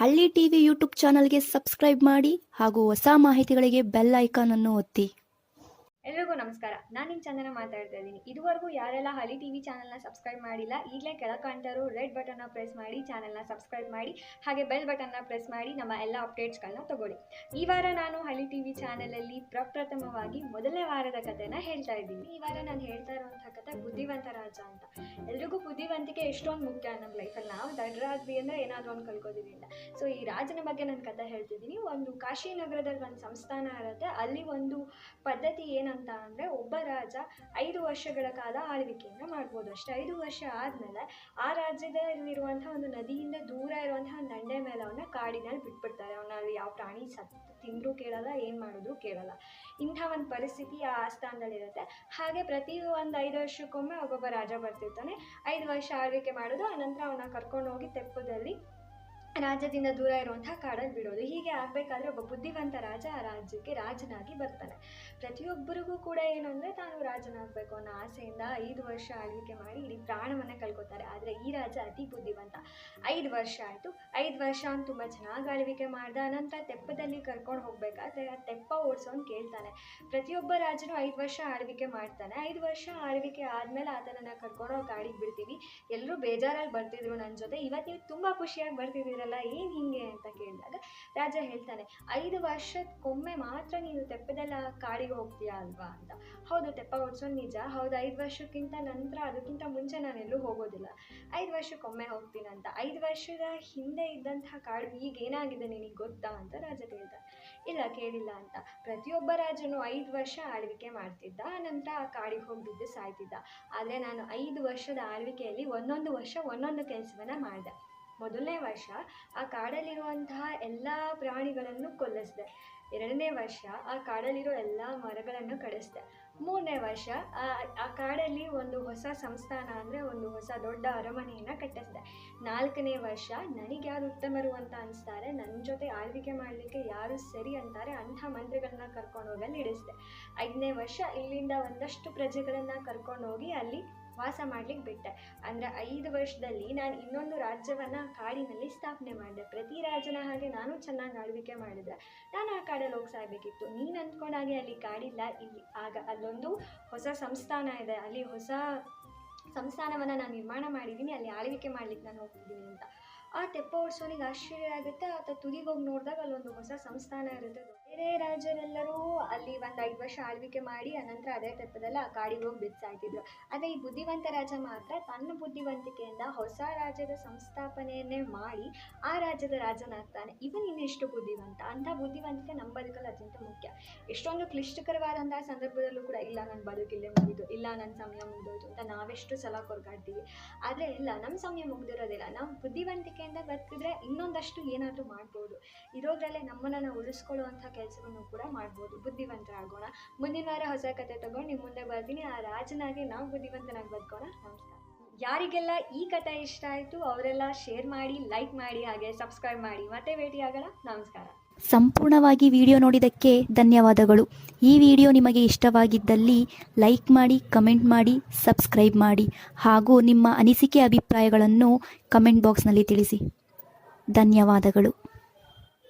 ಹಳ್ಳಿ TV YouTube ಚಾನಲ್ಗೆ subscribe ಮಾಡಿ ಹಾಗೂ ಹೊಸ ಮಾಹಿತಿಗಳಿಗೆ ಬೆಲ್ ಐಕಾನ್ ಅನ್ನು ಒತ್ತಿ. ಎಲ್ರಿಗೂ ನಮಸ್ಕಾರ. ನಾನು ನಿಮ್ಮ ಚಂದನ ಮಾತಾಡ್ತಾ ಇದ್ದೀನಿ. ಇದುವರೆಗೂ ಯಾರೆಲ್ಲ ಹಳಿ ಟಿ ವಿ ಚಾನಲ್ನ ಸಬ್ಸ್ಕ್ರೈಬ್ ಮಾಡಿಲ್ಲ, ಈಗಲೇ ಇರೋ ರೆಡ್ ಬಟನ್ನ ಪ್ರೆಸ್ ಮಾಡಿ, ಚಾನಲ್ನ ಸಬ್ಸ್ಕ್ರೈಬ್ ಮಾಡಿ, ಹಾಗೆ ಬೆಲ್ ಬಟನ್ನ ಪ್ರೆಸ್ ಮಾಡಿ ನಮ್ಮ ಎಲ್ಲ ಅಪ್ಡೇಟ್ಸ್ಗಳನ್ನ ತಗೊಳ್ಳಿ. ಈ ವಾರ ನಾನು ಹಳಿ ಟಿ ವಿ ಚಾನಲಲ್ಲಿ ಪ್ರಪ್ರಥಮವಾಗಿ ಮೊದಲನೇ ವಾರದ ಕಥೆನ ಹೇಳ್ತಾ ಇದ್ದೀನಿ. ಈ ವಾರ ನಾನು ಹೇಳ್ತಾ ಇರುವಂಥ ಕಥೆ ಬುದ್ಧಿವಂತ ರಾಜ ಅಂತ. ಎಲ್ರಿಗೂ ಬುದ್ಧಿವಂತಿಕೆ ಎಷ್ಟೊಂದು ಮುಖ್ಯ ನಮ್ಮ ಲೈಫಲ್ಲಿ. ನಾವು ದಡ್ರಾದ್ವಿ ಅಂದರೆ ಏನಾದರೂ ಒಂದು ಕಳ್ಕೊತೀವಿ ಅಂತ ಸೊ, ಈ ರಾಜನ ಬಗ್ಗೆ ನಾನು ಕಥೆ ಹೇಳ್ತಿದ್ದೀನಿ. ಒಂದು ಕಾಶಿ ನಗರದಲ್ಲಿ ಒಂದು ಸಂಸ್ಥಾನ ಇರುತ್ತೆ. ಅಲ್ಲಿ ಒಂದು ಪದ್ಧತಿ ಏನಂತ ಅಂದರೆ ಒಬ್ಬ ರಾಜ ಐದು ವರ್ಷಗಳ ಕಾಲ ಆಳ್ವಿಕೆಯನ್ನು ಮಾಡ್ಬೋದು ಅಷ್ಟೇ. ಐದು ವರ್ಷ ಆದಮೇಲೆ ಆ ರಾಜ್ಯದಲ್ಲಿರುವಂಥ ಒಂದು ನದಿಯಿಂದ ದೂರ ಇರುವಂತಹ ದಂಡೆ ಮೇಲೆ ಅವನ್ನ ಕಾಡಿನಲ್ಲಿ ಬಿಟ್ಬಿಡ್ತಾರೆ. ಅವನ ಅಲ್ಲಿ ಯಾವ ಪ್ರಾಣಿ ಸತ್ ತಿಂದರೂ ಕೇಳಲ್ಲ, ಏನು ಮಾಡಿದ್ರು ಕೇಳಲ್ಲ. ಇಂಥ ಒಂದು ಪರಿಸ್ಥಿತಿ ಆ ಆಸ್ಥಾನದಲ್ಲಿರುತ್ತೆ ಹಾಗೆ ಪ್ರತಿ ಒಂದು ಐದು ವರ್ಷಕ್ಕೊಮ್ಮೆ ಒಬ್ಬೊಬ್ಬ ರಾಜ ಬರ್ತಿರ್ತಾನೆ. ಐದು ವರ್ಷ ಆಳ್ವಿಕೆ ಮಾಡೋದು ಆನಂತರ ಅವನ್ನ ಕರ್ಕೊಂಡು ಹೋಗಿ ತೆಪ್ಪದಲ್ಲಿ ರಾಜ್ಯದಿಂದ ದೂರ ಇರುವಂತಹ ಕಾಡಲ್ಲಿ ಬಿಡೋದು. ಹೀಗೆ ಆಗಬೇಕಾದ್ರೆ ಒಬ್ಬ ಬುದ್ಧಿವಂತ ರಾಜ ಆ ರಾಜ್ಯಕ್ಕೆ ರಾಜನಾಗಿ ಬರ್ತಾನೆ. ಪ್ರತಿಯೊಬ್ಬರಿಗೂ ಕೂಡ ಏನು ಅಂದರೆ ತಾನು ರಾಜನಾಗಬೇಕು ಅನ್ನೋ ಆಸೆಯಿಂದ ಐದು ವರ್ಷ ಆಳ್ವಿಕೆ ಮಾಡಿ ಇಡೀ ಪ್ರಾಣವನ್ನ ಕಳ್ಕೊತಾರೆ. ಆದರೆ ಈ ರಾಜ ಅತಿ ಬುದ್ಧಿವಂತ. ಐದು ವರ್ಷ ಆಯಿತು. ಐದು ವರ್ಷ ಅವ್ನು ತುಂಬ ಚೆನ್ನಾಗಿ ಆಳ್ವಿಕೆ ಮಾಡ್ದ. ಅನಂತರ ತೆಪ್ಪದಲ್ಲಿ ಕರ್ಕೊಂಡು ಹೋಗ್ಬೇಕಾದ್ರೆ ಆ ತೆಪ್ಪ ಓಡಿಸೋನು ಕೇಳ್ತಾನೆ. ಪ್ರತಿಯೊಬ್ಬ ರಾಜನು ಐದು ವರ್ಷ ಆಳ್ವಿಕೆ ಮಾಡ್ತಾನೆ. ಐದು ವರ್ಷ ಆಳ್ವಿಕೆ ಆದಮೇಲೆ ಆತನನ್ನ ಕರ್ಕೊಂಡು ಗಾಡಿಗೆ ಬಿಡ್ತೀವಿ ಎಲ್ಲರೂ ಬೇಜಾರಲ್ಲಿ ಬರ್ತಿದ್ರು ನನ್ನ ಜೊತೆ. ಇವತ್ತು ನೀವು ತುಂಬ ಖುಷಿಯಾಗಿ ಬರ್ತಿದ್ದೀರಲ್ಲ. ಏನು ಹಿಂಗೆ ಅಂತ ಕೇಳಿದಾಗ ರಾಜ ಹೇಳ್ತಾನೆ, ಐದು ವರ್ಷಕ್ಕೊಮ್ಮೆ ಮಾತ್ರ ನೀನು ತೆಪ್ಪದಲ್ಲ ಕಾಡಿಗೆ ಹೋಗ್ತೀಯಾ ಅಲ್ವಾ ಅಂತ. ಹೌದು ತೆಪ್ಪ ಓಡಿಸೋದು ನಿಜ. ಹೌದು, ಐದು ವರ್ಷಕ್ಕಿಂತ ನಂತರ ಅದಕ್ಕಿಂತ ಮುಂಚೆ ನಾನು ಎಲ್ಲೂ ಹೋಗೋದಿಲ್ಲ. ಐದು ವರ್ಷಕ್ಕೊಮ್ಮೆ ಹೋಗ್ತೀನಂತ ಐದು ವರ್ಷದ ಹಿಂದೆ ಇದ್ದಂತಹ ಕಾಡು ಈಗ ಏನಾಗಿದೆ ನಿನಗೆ ಗೊತ್ತಾ? ಅಂತ ರಾಜ ಕೇಳ್ತಾನೆ. ಇಲ್ಲ, ಕೇಳಿಲ್ಲ ಅಂತ. ಪ್ರತಿಯೊಬ್ಬ ರಾಜನು ಐದು ವರ್ಷ ಆಳ್ವಿಕೆ ಮಾಡ್ತಿದ್ದ ನಂತರ ಆ ಕಾಡಿಗೆ ಹೋಗಿದ್ದು ಸಾಯ್ತಿದ್ದ. ಆದರೆ ನಾನು ಐದು ವರ್ಷದ ಆಳ್ವಿಕೆಯಲ್ಲಿ ಒಂದೊಂದು ವರ್ಷ ಒಂದೊಂದು ಕೆಲಸವನ್ನು ಮಾಡಿದೆ. ಮೊದಲನೇ ವರ್ಷ ಆ ಕಾಡಲ್ಲಿರುವಂತಹ ಎಲ್ಲ ಪ್ರಾಣಿಗಳನ್ನು ಕೊಲ್ಲಿಸಿದೆ. ಎರಡನೇ ವರ್ಷ ಆ ಕಾಡಲ್ಲಿರೋ ಎಲ್ಲ ಮರಗಳನ್ನು ಕಡಿಸಿದೆ. ಮೂರನೇ ವರ್ಷ ಆ ಕಾಡಲ್ಲಿ ಒಂದು ಹೊಸ ಸಂಸ್ಥಾನ ಅಂದರೆ ಒಂದು ಹೊಸ ದೊಡ್ಡ ಅರಮನೆಯನ್ನು ಕಟ್ಟಿಸಿದೆ. ನಾಲ್ಕನೇ ವರ್ಷ ನನಗೆ ಯಾರು ಉತ್ತಮರು ಅಂತ ಅನಿಸ್ತಾರೆ ನನ್ನ ಜೊತೆ ಆಳ್ವಿಕೆ ಮಾಡಲಿಕ್ಕೆ ಯಾರು ಸರಿ ಅಂತಾರೆ, ಅಂಥ ಮಂತ್ರಿಗಳನ್ನ ಕರ್ಕೊಂಡು ಅಲ್ಲಿ ಇಡಿಸಿದೆ. ಐದನೇ ವರ್ಷ ಇಲ್ಲಿಂದ ಒಂದಷ್ಟು ಪ್ರಜೆಗಳನ್ನು ಕರ್ಕೊಂಡು ಹೋಗಿ ಅಲ್ಲಿ ವಾಸ ಮಾಡ್ಲಿಕ್ಕೆ ಬಿಟ್ಟೆ. ಅಂದ್ರೆ ಐದು ವರ್ಷದಲ್ಲಿ ನಾನು ಇನ್ನೊಂದು ರಾಜ್ಯವನ್ನು ಕಾಡಿನಲ್ಲಿ ಸ್ಥಾಪನೆ ಮಾಡಿದೆ. ಪ್ರತಿ ರಾಜನ ಹಾಗೆ ನಾನು ಚೆನ್ನಾಗಿ ಆಳ್ವಿಕೆ ಮಾಡಿದೆ. ನಾನು ಆ ಕಾಡಲ್ಲಿ ಹೋಗಿ ಸಾಯ್ಬೇಕಿತ್ತು. ನೀನು ಅಂದ್ಕೊಂಡಾಗೆ ಅಲ್ಲಿ ಕಾಡಿಲ್ಲ, ಇಲ್ಲಿ ಆಗ ಅಲ್ಲೊಂದು ಹೊಸ ಸಂಸ್ಥಾನ ಇದೆ. ಅಲ್ಲಿ ಹೊಸ ಸಂಸ್ಥಾನವನ್ನು ನಾನು ನಿರ್ಮಾಣ ಮಾಡಿದ್ದೀನಿ ಅಲ್ಲಿ ಆಳ್ವಿಕೆ ಮಾಡ್ಲಿಕ್ಕೆ ನಾನು ಹೋಗ್ತಿದ್ದೀನಿ ಅಂತ. ಆ ತೆಪ್ಪ ಓಡಿಸೋನಿಗೆ ಆಶ್ಚರ್ಯ ಆಗುತ್ತೆ. ಆತ ತುದಿಗೆ ಹೋಗಿ ನೋಡಿದಾಗ ಅಲ್ಲೊಂದು ಹೊಸ ಸಂಸ್ಥಾನ ಇರುತ್ತೆ. ಬೇರೆ ರಾಜರೆಲ್ಲರೂ ಅಲ್ಲಿ ಒಂದು ಐದು ವರ್ಷ ಆಳ್ವಿಕೆ ಮಾಡಿ, ಅನಂತರ ಅದೇ ತೆಪ್ಪದಲ್ಲಿ ಆ ಕಾಡಿಗೆ ಹೋಗಿ ಬಿಚ್ಚಾಯ್ತಿದ್ರು ಆದರೆ ಈ ಬುದ್ಧಿವಂತ ರಾಜ ಮಾತ್ರ ತನ್ನ ಬುದ್ಧಿವಂತಿಕೆಯಿಂದ ಹೊಸ ರಾಜ್ಯದ ಸಂಸ್ಥಾಪನೆಯನ್ನೇ ಮಾಡಿ ಆ ರಾಜ್ಯದ ರಾಜನಾಗ್ತಾನೆ. ಇವನು ಇನ್ನೆಷ್ಟು ಬುದ್ಧಿವಂತ? ಅಂಥ ಬುದ್ಧಿವಂತಿಕೆ ನಮ್ಮ ಬದುಕಲ್ಲಿ ಅತ್ಯಂತ ಮುಖ್ಯ. ಎಷ್ಟೊಂದು ಕ್ಲಿಷ್ಟಕರವಾದಂಥ ಸಂದರ್ಭದಲ್ಲೂ ಕೂಡ ಇಲ್ಲ ನನ್ನ ಬದುಕಿಲ್ಲೇ ಮುಗಿದು, ಇಲ್ಲ ನನ್ನ ಸಮಯ ಮುಗಿದೋಯ್ತು ಅಂತ ನಾವೆಷ್ಟು ಸಲ ಕೊರಗಾಡ್ತೀವಿ. ಆದರೆ ಇಲ್ಲ ನಮ್ಮ ಸಮಯ ಮುಗ್ದಿರೋದಿಲ್ಲ. ನಾವು ಬುದ್ಧಿವಂತಿಕೆಯಿಂದ ಬದುಕಿದ್ರೆ ಇನ್ನೊಂದಷ್ಟು ಏನಾದರೂ ಮಾಡ್ಬೋದು. ಇರೋದ್ರಲ್ಲೇ ನಮ್ಮನ್ನು ಉಳಿಸ್ಕೊಳ್ಳುವಂಥ ಕೆಲಸವನ್ನು ಕೂಡ ಮಾಡ್ಬೋದು. ಬುದ್ಧಿವಂತರಾಗೋಣ. ಮುಂದಿನ ವಾರ ಹೊಸ ಕತೆ ತಗೊಂಡು ನಿಮ್ಮ ಮುಂದೆ ಬರ್ತೀನಿ. ಆ ರಾಜನಾಗಿ ನಾವು ಬುದ್ಧಿವಂತನಾಗಿ ಬದುಕೋಣ. ನಮಸ್ಕಾರ. ಯಾರಿಗೆಲ್ಲ ಈ ಕಥೆ ಇಷ್ಟ ಆಯಿತು ಅವರೆಲ್ಲ ಶೇರ್ ಮಾಡಿ, ಲೈಕ್ ಮಾಡಿ, ಹಾಗೆ ಸಬ್ಸ್ಕ್ರೈಬ್ ಮಾಡಿ. ಮತ್ತೆ ಭೇಟಿ ಆಗೋಣ. ನಮಸ್ಕಾರ. ಸಂಪೂರ್ಣವಾಗಿ ವಿಡಿಯೋ ನೋಡಿದ್ದಕ್ಕೆ ಧನ್ಯವಾದಗಳು. ಈ ವಿಡಿಯೋ ನಿಮಗೆ ಇಷ್ಟವಾಗಿದ್ದಲ್ಲಿ ಲೈಕ್ ಮಾಡಿ, ಕಮೆಂಟ್ ಮಾಡಿ, ಸಬ್ಸ್ಕ್ರೈಬ್ ಮಾಡಿ, ಹಾಗೂ ನಿಮ್ಮ ಅನಿಸಿಕೆ ಅಭಿಪ್ರಾಯಗಳನ್ನು ಕಮೆಂಟ್ ಬಾಕ್ಸ್ನಲ್ಲಿ ತಿಳಿಸಿ. ಧನ್ಯವಾದಗಳು.